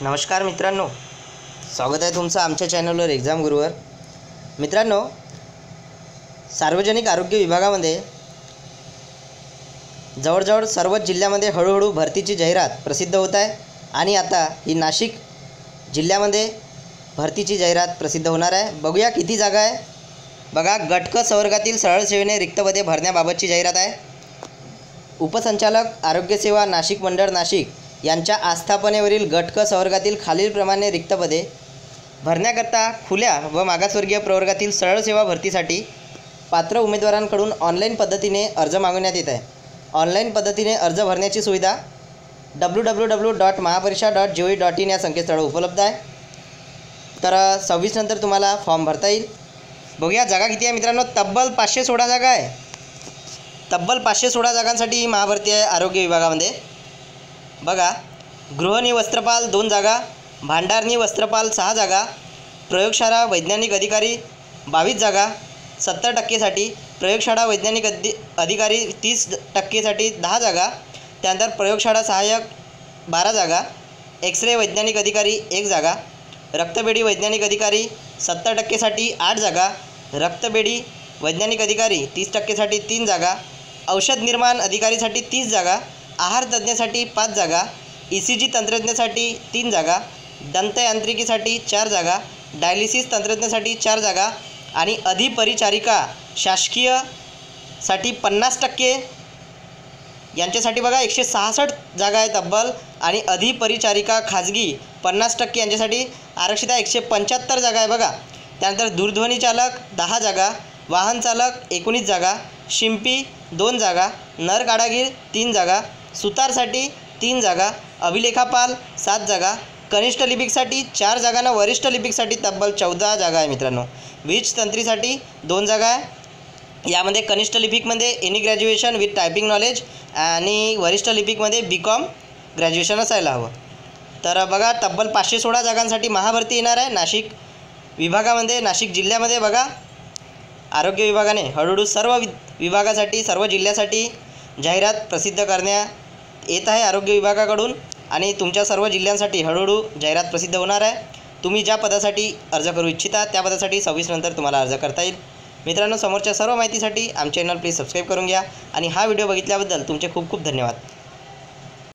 नमस्कार मित्रांनो. स्वागत आहे तुमचं आमच्या चॅनलवर एक्झाम गुरुवर. मित्रांनो सार्वजनिक आरोग्य विभागामध्ये जवळजवळ सर्वच जिल्ह्यामध्ये हळूहळू भरतीची जाहिरात प्रसिद्ध होत आहे आणि आता ही नाशिक जिल्ह्यामध्ये भरतीची जाहिरात प्रसिद्ध होणार आहे. बघूया किती जागा आहे. बघा गटक संवर्गातील सरळ सेवेने रिक्तपदे भरण्याबाबतची जाहिरात आहे. उपसंचालक आरोग्यसेवा नाशिक मंडळ नाशिक. यांच्या आस्थापनेवरील गटक संवर्गातील खालीलप्रमाणे रिक्त पदे भरण्याकरता खुल्या व मागासवर्गीय प्रवर्गातील सरळ सेवा भरतीसाठी पात्र उमेदवारांकडून ऑनलाईन पद्धतीने अर्ज मागवण्यात येत आहे. ऑनलाईन पद्धतीने अर्ज भरण्याची सुविधा W W W dot Mahapariksha dot G O dot in या संकेतस्थळावर उपलब्ध आहे. तर सव्वीस नंतर तुम्हाला फॉर्म भरता येईल. बघूया जागा किती आहे मित्रांनो? तब्बल पाचशे सोळा जागा आहे. तब्बल पाचशे सोळा जागांसाठी ही महाभरती आहे आरोग्य विभागामध्ये. बघा गृहनी वस्त्रपाल दोन जागा भांडारनी वस्त्रपाल सहा जागा प्रयोगशाळा वैज्ञानिक अधिकारी बावीस जागा सत्तर टक्केसाठी प्रयोगशाळा वैज्ञानिक अधि अधिकारी तीस टक्केसाठी दहा जागा त्यानंतर प्रयोगशाळा सहाय्यक बारा जागा एक्सरे वैज्ञानिक अधिकारी एक जागा रक्तपेढी वैज्ञानिक अधिकारी सत्तर टक्केसाठी आठ जागा रक्तपेढी वैज्ञानिक अधिकारी तीस टक्केसाठी तीन जागा औषध निर्माण अधिकारीसाठी तीस जागा आहार तज्ज्ञासाठी पाच जागा ई सी जी तंत्रज्ञासाठी तीन जागा दंतयांत्रिकीसाठी चार जागा डायलिसिस तंत्रज्ञासाठी चार जागा आणि अधिपरिचारिका शासकीयसाठी पन्नास टक्के. यांच्यासाठी बघा एकशे सहासष्ट जागा आहेत तब्बल आणि अधिपरिचारिका खाजगी पन्नास टक्के यांच्यासाठी आरक्षित आहे. एकशे पंच्याहत्तर जागा आहे बघा. त्यानंतर दूरध्वनी चालक दहा जागा वाहन चालक एकोणीस जागा शिंपी दोन जागा नरकाडागीर तीन जागा सुतारसाठी तीन जागा अभिलेखापाल सात जागा कनिष्ठ लिपिकसाठी चार जागा ना वरिष्ठ लिपिकसाठी तब्बल चौदा जागा आहे मित्रांनो. वीज तंत्रीसाठी दोन जागा आहे. यामध्ये कनिष्ठ लिपिकमध्ये any graduation with typing knowledge आणि वरिष्ठ लिपिकमध्ये बी कॉम ग्रॅज्युएशन असायला हवं. तर बघा तब्बल पाचशे सोळा जागांसाठी महाभरती येणार आहे. नाशिक विभागामध्ये नाशिक जिल्ह्यामध्ये बघा. आरोग्य विभागाने हळूहळू सर्व वि विभागासाठी सर्व जिल्ह्यासाठी जाहिरात प्रसिद्ध करण्या येत आहे आरोग्य विभागाकडून आणि तुमच्या सर्व जिल्ह्यांसाठी हळूहळू जाहिरात प्रसिद्ध होणार आहे. तुम्ही ज्या पदासाठी अर्ज करू इच्छिता त्या पदासाठी सव्वीस नंतर तुम्हाला अर्ज करता येईल. मित्रांनो समोरच्या सर्व माहितीसाठी आमचे चॅनल प्लीज सबस्क्राईब करून घ्या. आणि हा व्हिडिओ बघितल्याबद्दल तुमचे खूप खूप धन्यवाद.